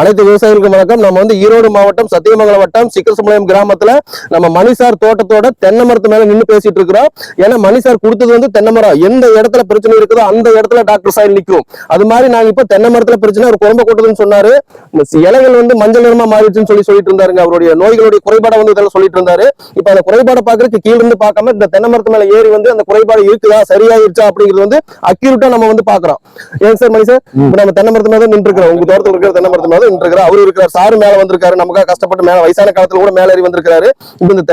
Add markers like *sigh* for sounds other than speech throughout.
அனைத்து விவசாயிகளுக்கும் வணக்கம். நம்ம வந்து ஈரோடு மாவட்டம் சத்தியமங்கலம் வட்டம் சிக்கசமுலயம் கிராமத்துல நம்ம மணிசார் தோட்டத்தோட தென்னை மரத்து மேல நின்னு பேசிட்டு இருக்கிறோம். ஏன்னா மணிசார் கொடுத்தது வந்து தென்னை மரம் எந்த இடத்துல பிரச்சனை இருக்குதோ அந்த இடத்துல டாக்டர் சாயில் நிக்கும். அது மாதிரி நாங்க இப்ப தென்னை மரத்துல பிரச்சனை ஒரு குழம்பு கொட்டதுன்னு சொன்னாரு. இலைகள் வந்து மஞ்சள் நிறமா மாறிடுச்சுன்னு சொல்லி சொல்லிட்டு இருந்தாருங்க. அவருடைய நோய்களுடைய குறைபாடை வந்து இதெல்லாம் சொல்லிட்டு இருந்தாரு. இப்ப அந்த குறைபாடை பாக்குறதுக்கு கீழ இருந்து பார்க்காம இந்த தென்னை மரத்து மேல ஏறி வந்து அந்த குறைபாடு இருக்குதா சரியாயிருச்சா அப்படிங்கிறது வந்து அக்யூரேட்டா நம்ம வந்து பாக்குறோம் ஏன் சார் மணி சார் இப்ப நம்ம தென்னை மரத்து மேல நின்று இருக்கிறோம். உங்க தோட்டத்தில் இருக்கிற தென்னை மரத்து மேல நின்று இருக்கிறோம் அவரு இருக்கிறார் சாரு மேல வந்திருக்காரு நமக்காக கஷ்டப்பட்டு மேல வயசான காலத்துல கூட மேல ஏறி வந்திருக்காரு இப்ப இந்த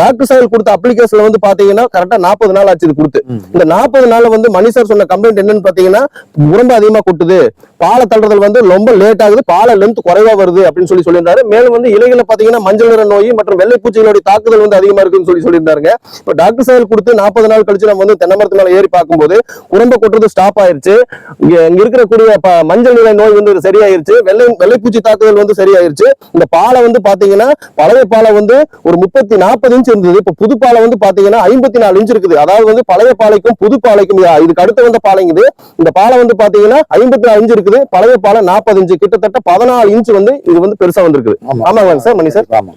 டாக்டர் சார் கொடுத்த அப்ளிகேஷன்ல வந்து பாத்தீங்கன்னா கரெக்டா நாற்பது நாள் ஆச்சு இது கொடுத்து. இந்த நாற்பது நாள்ல வந்து மணி சார் சொன்ன கம்ப்ளைண்ட் என்னன்னு பாத்தீங்கன்னா உடம்பு அதிகமா கொட்டுது. பாலை தள்ளுறதுல வந்து ரொம்ப லேட் ஆகுது. பாலை லென்த் குறைவா வருது அப்படின்னு சொல்லி சொல்லியிருந்தாரு. மேலும் வந்து இலைகளை பாத்தீங்கன்னா மஞ்சள் நிற நோய் மற்றும் வெள்ளை பூச்சிகளுடைய தாக்குதல் வந்து அதிகமா இருக்குன்னு சொல்லி சொல்லியிருந்தாருங்க. இப்போ டாக்டர் சாயல் கொடுத்து நாற்பது நாள் கழிச்சு நம்ம வந்து தென்னை மரத்து மேல ஏறி பார்க்கும்போது குரம்ப கொட்டுறது ஸ்டாப் ஆயிருச்சு. இங்க இங்க இருக்கக்கூடிய ப- மஞ்சள் நிற நோய் வந்து சரியாயிருச்சு. வெள்ளை வெள்ளைப்பூச்சி தாக்குதல் வந்து சரியாயிருச்சு. இந்த பாலை வந்து பாத்தீங்கன்னா பழைய பாலை வந்து ஒரு முப்பத்தி நாற்பது இன்ச் இருந்தது. இப்போ புது பாலை வந்து பாத்தீங்கன்னா ஐம்பத்தி நாலு இன்ச் இருக்குது. அதாவது வந்து பழைய பாலைக்கும் புது பாலைக்கும் இதுக்கு அடுத்து வந்த பாலைங்குது இந்த பாலை வந்து பாத்தீங்கன்னா ஐம்பத்தி நாலு இன்ச் இருக்குது. பழைய பாலை நாற்பது இன்ச் கிட்டத்தட்ட பதினாலு இன்ச் வந்து இது வந்து பெருசா வந்திருக்குது. ஆமா. ஆமாங்க சார் மணி சார்? ஆமா.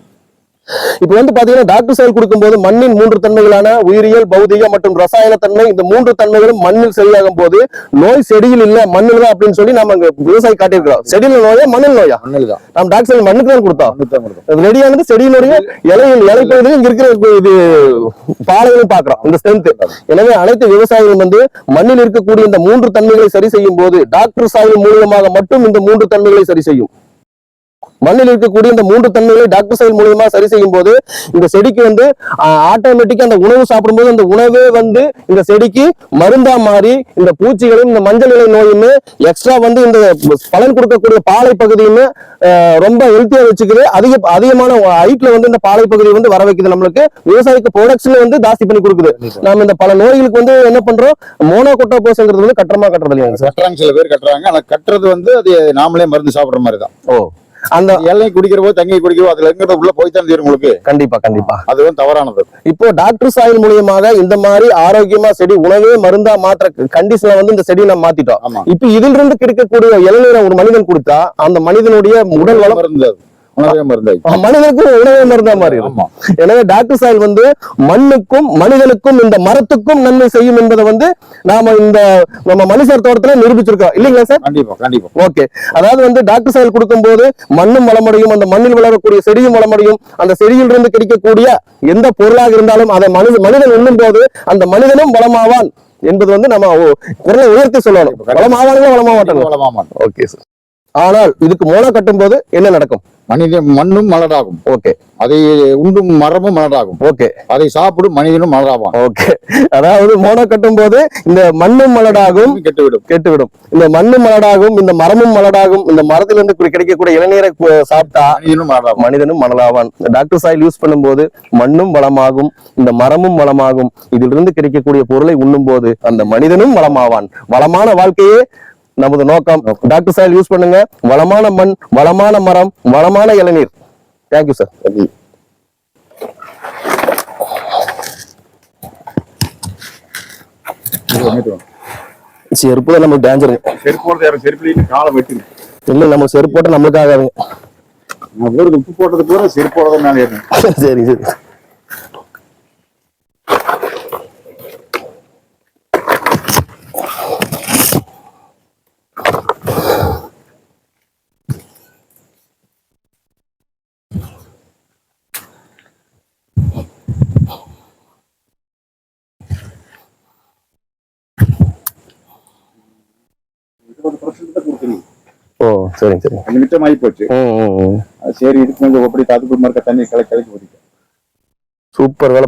இப்ப வந்து பாத்தீங்கன்னா டாக்டர் செயல் கொடுக்கும்போது மண்ணின் மூன்று தன்மைகளான உயிரியல் பௌதிக மற்றும் ரசாயன தன்மை. இந்த மூன்று தன்மைகளும் மண்ணில் சரியாகும் போது நோய் செடியில் இல்ல மண்ணில் தான் அப்படின்னு சொல்லி நம்ம அங்க விவசாயி காட்டியிருக்கிறோம். செடியில் நோயா மண்ணில் நோயா? நம்ம டாக்டர் செயல் மண்ணுக்கு தான் கொடுத்தோம். ரெடியானது செடியினுடைய இலையில் இலைப்பகுதியில் இங்க இருக்கிற இது பாலைகளையும் பாக்குறோம் இந்த ஸ்ட்ரென்த் எனவே அனைத்து விவசாயிகளும் வந்து மண்ணில் இருக்கக்கூடிய இந்த மூன்று தன்மைகளை சரி செய்யும் போது டாக்டர் சாயில் மூலியமாக மட்டும் இந்த மூன்று தன்மைகளை சரி செய்யும். மண்ணில் இருக்கக்கூடிய இந்த மூன்று தன்மைகளை டாக்டர் செயல் மூலியமா சரி செய்யும் போது இந்த செடிக்கு வந்து ஆட்டோமேட்டிக்கா அந்த உணவு சாப்பிடும்போது அந்த உணவே வந்து இந்த செடிக்கு மருந்தா மாறி இந்த பூச்சிகளும் இந்த மஞ்சள் இலை நோயுமே எக்ஸ்ட்ரா வந்து இந்த பலன் கொடுக்கக்கூடிய பாலை பகுதியுமே ரொம்ப ஹெல்த்தியா வச்சுக்குது. அதிக அதிகமான ஹைட்ல வந்து இந்த பாலை பகுதியை வந்து வர வைக்குது. நம்மளுக்கு விவசாயிக்கு ப்ரொடக்ஷன் வந்து ஜாஸ்தி பண்ணி கொடுக்குது. நாம இந்த பல நோய்களுக்கு வந்து என்ன பண்றோம்? மோனோகோட்டோபோஸ்ங்கிறது வந்து கட்டமா கட்டுறது இல்லையாங்க சார். கட்டுறாங்க சில பேர் கட்டுறாங்க. ஆனா கட்டுறது வந்து அது நாமளே மருந்து சாப்பிடுற மாதிரி தான். ஓ. அந்த இலையை குடிக்கிறவோ தண்ணி குடிக்கிறவோ அதுல எங்கிட்ட உள்ள போய் தான் தெரியும் உங்களுக்கு. கண்டிப்பா கண்டிப்பா. அது வந்து தவறானது. இப்போ டாக்டர் சாயில் மூலியமாக இந்த மாதிரி ஆரோக்கியமா செடி உணவே மருந்தா மாற்ற கண்டிஷன்ல வந்து இந்த செடியை நம்ம மாத்திட்டோம். இப்ப இதுல இருந்து கிடைக்கக்கூடிய இளநீரை ஒரு மனிதன் கொடுத்தா அந்த மனிதனுடைய உடல் வளம் மருந்து அது உணவே மருந்து ஆமா. எனவே டாக்டர் சாயில் வந்து மண்ணுக்கும் மனிதனுக்கும் இந்த மரத்துக்கும் நன்மை செய்யும் என்பதை வந்து நாம இந்த நம்ம மனுஷர் தோட்டத்துல நிரூபிச்சிருக்கோம் இல்லைங்களா சார்? கண்டிப்பா கண்டிப்பா. ஓகே. அதாவது வந்து டாக்டர் சாயல் கொடுக்கும்போது மண்ணும் வளமடையும் அந்த மண்ணில் வளரக்கூடிய செடியும் வளமடையும் அந்த செடியிலிருந்து கிடைக்கக்கூடிய எந்த பொருளாக இருந்தாலும் அதை மனித மனிதன் உண்ணும் போது அந்த மனிதனும் வளமாவான் என்பது வந்து நம்ம குரலை உயர்த்தி சொல்லணும். வளமாவானுங்களா வளமா மாட்டாங்க வளமாமான் ஓகே சார். ஆனால் இதுக்கு மோனா கட்டும் போது என்ன நடக்கும்? மனித மண்ணும் மலடாகும் ஓகே அதை உண்டும் மரமும் மலடாகும் ஓகே அதை சாப்பிடும் மனிதனும் மலடாவான் ஓகே அதாவது மோனா கட்டும் போது இந்த மண்ணும் மலடாகும் கெட்டுவிடும். கெட்டுவிடும். இந்த மண்ணும் மலடாகும் இந்த மரமும் மலடாகும் இந்த மரத்திலிருந்து கிடைக்கக்கூடிய இளநீரை சாப்பிட்டா மனிதனும் மலடாகும் மனிதனும் இந்த டாக்டர் சாயில் யூஸ் பண்ணும்போது மண்ணும் வளமாகும் இந்த மரமும் வளமாகும். இதிலிருந்து கிடைக்கக்கூடிய பொருளை உண்ணும் போது அந்த மனிதனும் வளமாவான். வளமான வாழ்க்கையே நமது நோக்கம் டாக்டர் சாயில் யூஸ் பண்ணுங்க. வளமான மண் வளமான மரம் வளமான இளநீர். தேங்க்யூ சார் சரி. வா. செருப்பு தான் நமக்கு டேஞ்சருங்க செருப்பு போடுறது யாரும் செருப்புல காலை இல்லை நம்ம செருப்பு போட்டால் நம்மளுக்கு ஆகாதுங்க. நான் ஊருக்கு உப்பு போட்டது பூரா செருப்பு போடுறது மேலே ஏறணும் *laughs* சரி சரி ஓ சரிங்க சரிங்க. அந்த மிச்சமாகி போச்சு. ம் ம் ம். அது சரி இதுக்கு கொஞ்சம் அப்படி அதுக்கு மறுக்க தண்ணி கலக்கி கலக்கி ஊற்றிக்க சூப்பர் வேலை